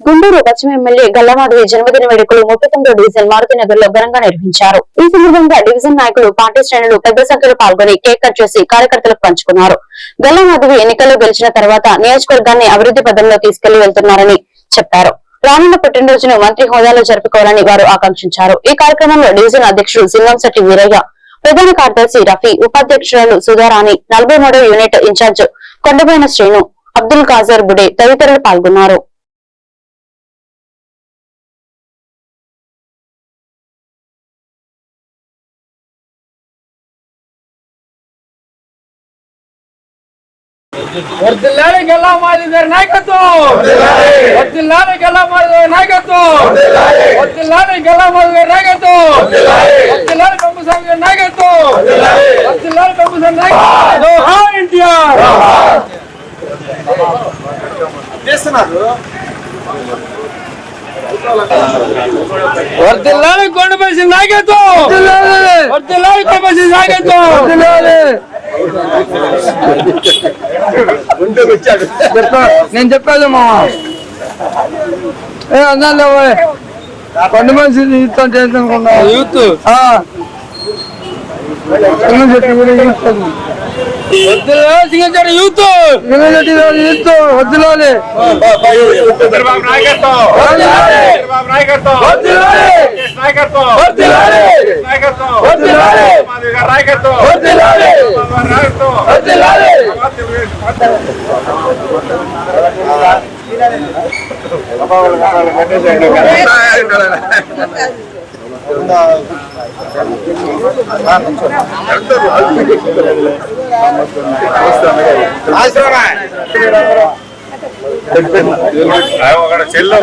గుంటూరు పశ్చిమ ఎమ్మెల్యే గల్లమాధవి జన్మదిన వేడుకలు ముప్పై తొమ్మిదో డివిజన్ మారుతినగర్లో ఘనంగా నిర్వహించారు. ఈ సందర్భంగా డివిజన్ నాయకులు పార్టీ శ్రేణులు పెద్ద సంఖ్యలో పాల్గొని కేక్ కట్ చేసి కార్యకర్తలకు పంచుకున్నారు. గల్లమాధవి ఎన్నికల్లో గెలిచిన తర్వాత నియోజకవర్గాన్ని అభివృద్ధి పదంలో తీసుకెళ్ళి వెళ్తున్నారని చెప్పారు. రానున్న పుట్టినరోజును మంత్రి హోదాలో జరుపుకోవాలని వారు ఆకాంక్షించారు. ఈ కార్యక్రమంలో డివిజన్ అధ్యక్షుడు సింగంశెట్టి వీరయ్య ప్రధాన కార్యదర్శి రఫీ ఉపాధ్యక్షురాలు సుధారాణి నలభై మూడో యూనిట్ ఇన్ఛార్జ్ కొండబోయిన శ్రీను అబ్దుల్ కాజర్ బుడే తదితరులు పాల్గొన్నారు. వర్దిల్లాలి గల్లా మాది గారి నాయకత్వం వర్దిల్లాలి గల్లా మాది గారి నాయకత్వం వర్దిల్లాలి గల్లా మాది గారి నాయకత్వం వర్దిల్లాలి పెంపుసామి గారి నాయకత్వం వర్దిల్లాలి పెంపుసామి నాయకత్వం జోహార్ ఎన్టీఆర్ వర్దిల్లాలి కొండపేసి నాయకత్వం వర్దిల్లాలి కొండపేసి నాయకత్వం నేను చెప్పాను మా ఏ అన్నాను కొండ మనిషి యూత్ అంటే ఏంటనుకున్నా యూత్ కూడా యూత్ యూత్ వద్దులోనే చంద్రబాబు నాయకత్వం చంద్రబాబు నాయకత్వం నాయకత్వం. నాయకత్వం. నాయకత్వం. ఒకటి చెల్లు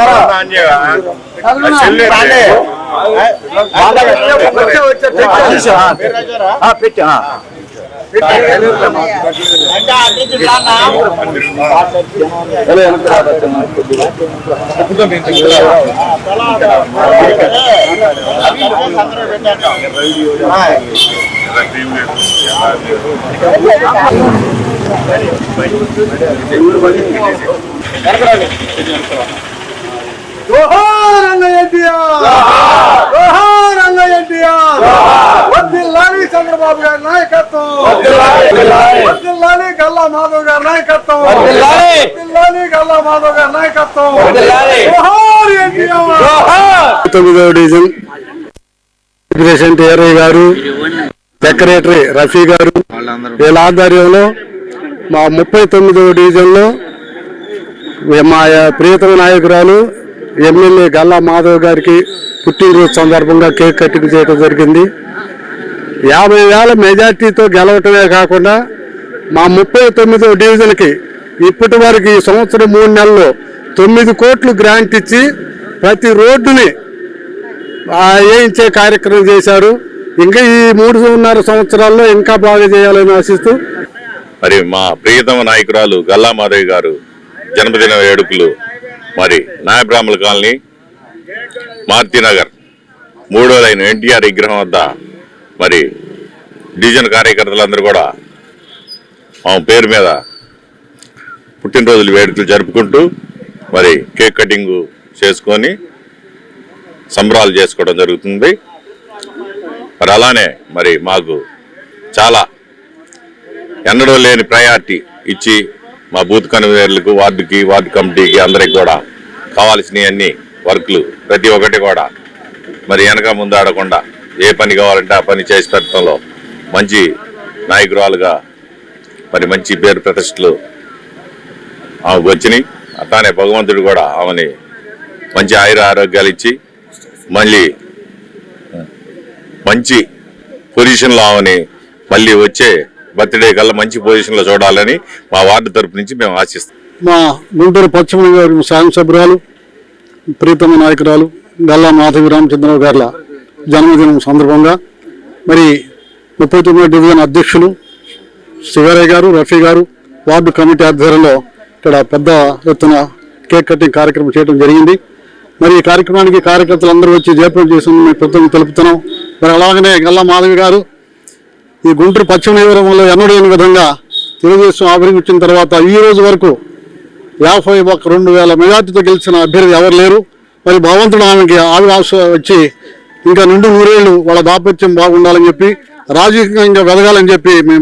చెల్లు పెట్టి జోహార్ రంగయ్య ఎన్టీఆర్ జోహార్! రంగయ్య ఎన్టీఆర్ వద్దిల్లాలి చంద్రబాబు గారి నాయకత్వం! వద్దిల్లాలి గల్లా మాధవ్ గారి నాయకత్వం! వద్దిల్లాలి గల్లా మాధవ్ గారి నాయకత్వం! తొమ్మిదవ డివిజన్ ప్రెసిడెంట్ ఏరయ్య గారు సెక్రటరీ రఫీ గారు వీళ్ళ ఆధ్వర్యంలో మా ముప్పై తొమ్మిదవ డివిజన్లో మా ప్రియతమ నాయకురాలు ఎమ్మెల్యే గల్లా మాధవ్ గారికి పుట్టినరోజు సందర్భంగా కేక్ కటింగ్ చేయడం జరిగింది. యాభై వేల మెజార్టీతో గెలవటమే కాకుండా మా ముప్పై తొమ్మిదో డివిజన్కి ఇప్పటి వరకు ఈ సంవత్సరం మూడు నెలల్లో తొమ్మిది కోట్లు గ్రాంట్ ఇచ్చి ప్రతి రోడ్డుని వేయించే కార్యక్రమం చేశారు. ఇంకా ఈ మూడున్నర సంవత్సరాల్లో ఇంకా బాగా చేయాలని ఆశిస్తూ మరి మా ప్రియతమ నాయకురాలు గల్లా మాధవి గారు జన్మదిన వేడుకలు మరి నాయబ్రాహ్మల కాలనీ మారుతినగర్ మూడో లైన్ ఎన్టీఆర్ విగ్రహం వద్ద మరి డివిజన్ కార్యకర్తలందరూ కూడా ఆమె పేరు మీద పుట్టినరోజుల వేడుకలు జరుపుకుంటూ మరి కేక్ కటింగ్ చేసుకొని సంబరాలు చేసుకోవడం జరుగుతుంది. మరి అలానే మరి మాకు చాలా ఎన్నడూ లేని ప్రయారిటీ ఇచ్చి మా బూత్ కన్వీనర్లకు వార్డుకి వార్డు కమిటీకి అందరికి కూడా కావాల్సినవన్నీ వర్క్లు ప్రతి ఒక్కటి కూడా. మరి వెనక ముందు ఆడకుండా ఏ పని కావాలంటే ఆ పని చేసి పెట్టడంలో మంచి నాయకురాలుగా మరి మంచి పేరు ప్రతిష్టలు ఆమెకు వచ్చినాయి. అట్లానే భగవంతుడు కూడా ఆమెని మంచి ఆయుర ఆరోగ్యాలు ఇచ్చి మళ్ళీ మంచి పొజిషన్లో ఆమెని మళ్ళీ వచ్చే బర్త్డే కల్లా మంచి పొజిషన్లో చూడాలని మా వార్డు తరపు నుంచి మేము ఆశిస్తాం. మా గుంటూరు పశ్చిమ నియోజకవర్గం శాసనసభ్యురాలు ప్రీతమ నాయకురాలు గల్లా మాధవి రామచంద్రరావు గారి జన్మదినం సందర్భంగా మరి ముప్పై తొమ్మిది డివిజన్ అధ్యక్షులు శివరయ్య గారు రఫీ గారు వార్డు కమిటీ ఆధ్వర్యంలో ఇక్కడ పెద్ద ఎత్తున కేక్ కటింగ్ కార్యక్రమం చేయడం జరిగింది. మరి ఈ కార్యక్రమానికి కార్యకర్తలు అందరూ వచ్చి జయప్రం మేము కృతజ్ఞతలు తెలుపుతున్నాం. మరి అలాగనే గల్లా మాధవి గారు ఈ గుంటూరు పశ్చిమ నియోజకవర్గంలో ఎన్నడైన విధంగా తెలుగుదేశం ఆవిర్భించిన తర్వాత ఈ రోజు వరకు యాభై ఒక రెండు వేల మెజార్టీతో గెలిచిన అభ్యర్థి ఎవరు లేరు. మరి భగవంతుడు ఆమెకి ఆవిరాశ వచ్చి ఇంకా నిండు నూరేళ్ళు వాళ్ళ దాపత్యం బాగుండాలని చెప్పి రాజకీయంగా వెదగాలని చెప్పి మేము